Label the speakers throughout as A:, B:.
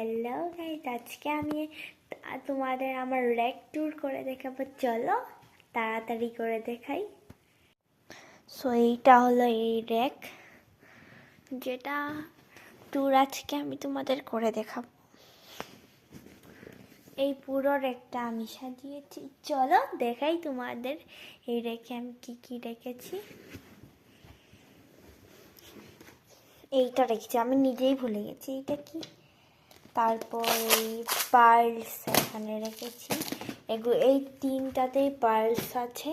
A: Hello guys আজকে আমি তোমাদের আমার র্যাক ট্যুর করে দেখাবো। চলো, তাড়াতাড়ি করে দেখাই। সো এইটা হলো এই র্যাক যেটা ট্যুর আজকে আমি তোমাদের করে দেখাবো। এই পুরো র্যাকটা আমি সাজিয়েছি। চলো, দেখাই তোমাদের এই রেখে আমি কি কি রেখেছি এইটা রেখেছি আমি নিজেই ভুলে গেছি। এইটা কি? তারপর এই পার্লস এখানে রেখেছি। এগুলো এই তিনটাতেই পার্লস আছে।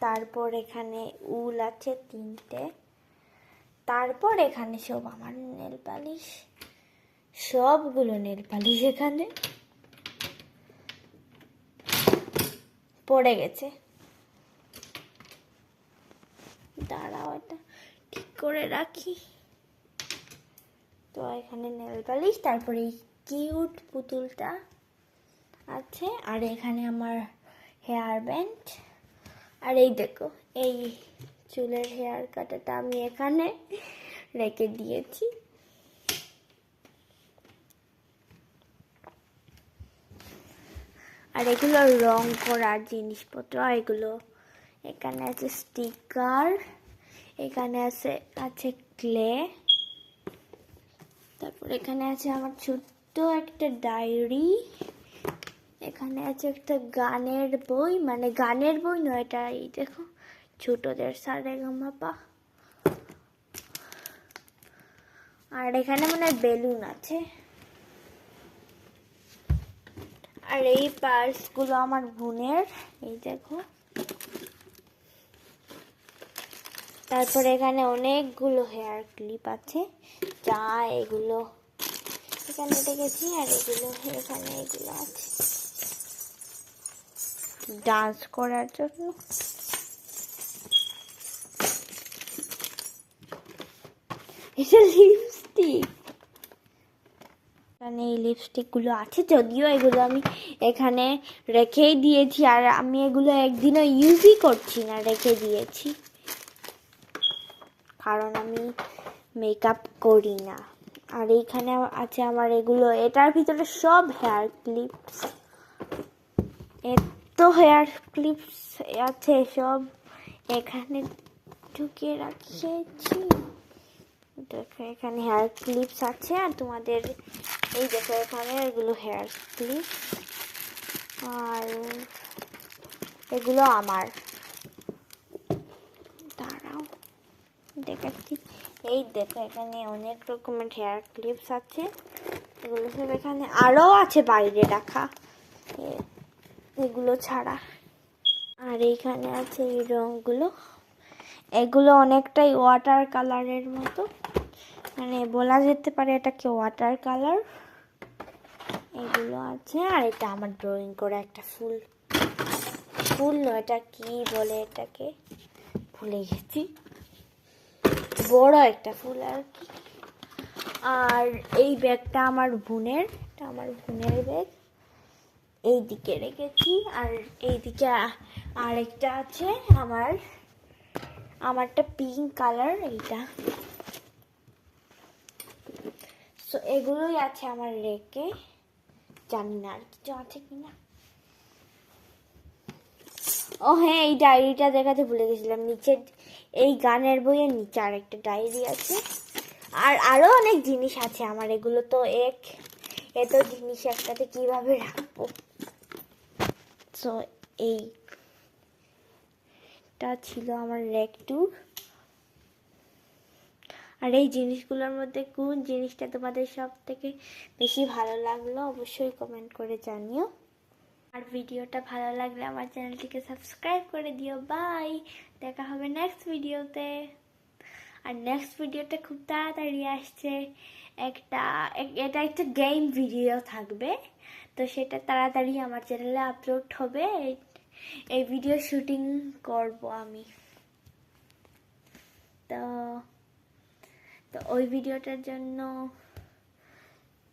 A: তারপর এখানে উল আছে তিনটে। তারপর এখানে সব আমার নেল পালিশ। সবগুলো নেল পালিশ এখানে। পড়ে গেছে। দাঁড়াও এটা ঠিক করে রাখি। তো এখানে নেল পালিশ, তারপরে এই কিউট পুতুলটা আছে, আর এখানে আমার হেয়ার ব্যান্ড। আর এই দেখো, এই চুলের হেয়ার কাটাটা আমি এখানে রেখে দিয়েছি। আর এগুলো রং করার জিনিসপত্র এগুলো, এখানে আছে স্টিকার, এখানে আছে আছে ক্লে। তারপর এখানে আছে আমার ছোট্ট একটা ডায়েরি। এখানে আছে একটা গানের বই মানে গানের বই নয়, এটা এই দেখো, ছোটদের সারে গামাপা আর এখানে মানে বেলুন আছে। আর এই পার্সগুলো আমার বোনের, এই দেখো। তারপর এখানে অনেকগুলো হেয়ার ক্লিপ আছে। যা এগুলো এখানে দেখেছি আর এগুলো এখানে এগুলো আছে। ডান্স করার জন্য। এটা লিপস্টিক এখানে এই লিপস্টিকগুলো আছে যদিও এগুলো আমি এখানে রেখেই দিয়েছি আর আমি এগুলো একদিনও ইউজই করছি না রেখে দিয়েছি। কারণ আমি মেকআপ করি না আর এইখানে আছে আমার এগুলো, এটার ভিতরে সব হেয়ার ক্লিপস এত হেয়ার ক্লিপস আছে সব। এখানে ঢুকিয়ে রাখিয়েছি দেখো, এখানে হেয়ার ক্লিপস আছে আর তোমাদের, এই দেখো এখানে এগুলো হেয়ার ক্লিপ আর এগুলো আমার দাঁড়াও দেখাচ্ছি। এই দেখো, এখানে অনেক রকমের হেয়ার ক্লিপস আছে। এগুলো সব এখানে আরও আছে বাইরে রাখা। এগুলো ছাড়া। আর এইখানে আছে এই রঙগুলো এগুলো অনেকটাই ওয়াটার কালারের মতো। মানে বলা যেতে পারে এটাকে ওয়াটার কালার এগুলো আছে। আর এটা আমার ড্রয়িং করা একটা ফুল। ফুল নয়, এটা কি বলে এটাকে? ভুলে গেছি। বড় একটা ফুল আর কি। আর এই ব্যাগটা আমার বোনের, এটা আমার বোনের ব্যাগ। এই দিকে রেখেছি আর এই দিকে আরেকটা আছে আমার, আমারটা পিঙ্ক কালার এইটা। সো এগুলোই আছে আমার রেকে জানি না আর কিছু আছে কিনা। ও হ্যাঁ এই ডায়েরিটা দেখাতে ভুলে গেছিলাম। নিচে এই গানের বইয়ের নিচে আর একটা ডায়েরি আছে। আর আরও অনেক জিনিস আছে আমার, এগুলো তো এক, এত জিনিস একটাতে কীভাবে রাখব? সো এইটা ছিল আমার রেক ট্যুর আর এই জিনিসগুলোর মধ্যে কোন জিনিসটা তোমাদের সব থেকে বেশি ভালো লাগল, অবশ্যই কমেন্ট করে জানিও। আর ভিডিওটা ভালো লাগলে আমার চ্যানেলটিকে সাবস্ক্রাইব করে দিও। বাই দেখা হবে নেক্সট ভিডিওতে আর নেক্সট ভিডিওটা খুব তাড়াতাড়ি আসছে। একটা এটা একটা গেম ভিডিও থাকবে। তো সেটা তাড়াতাড়ি আমার চ্যানেলে আপলোড হবে। এই- ভিডিও শুটিং করব আমি। তো তো ওই ভিডিওটার জন্য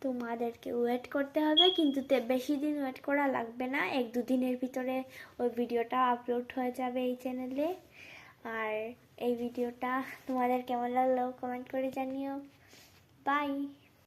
A: তোমাদেরকে ওয়েট করতে হবে, কিন্তু বেশি দিন ওয়েট করা লাগবে না। এক দুদিনের ভিতরে ওই ভিডিওটা আপলোড হয়ে যাবে এই চ্যানেলে আর এই ভিডিওটা তোমাদের কেমন লাগল কমেন্ট করে জানিও। বাই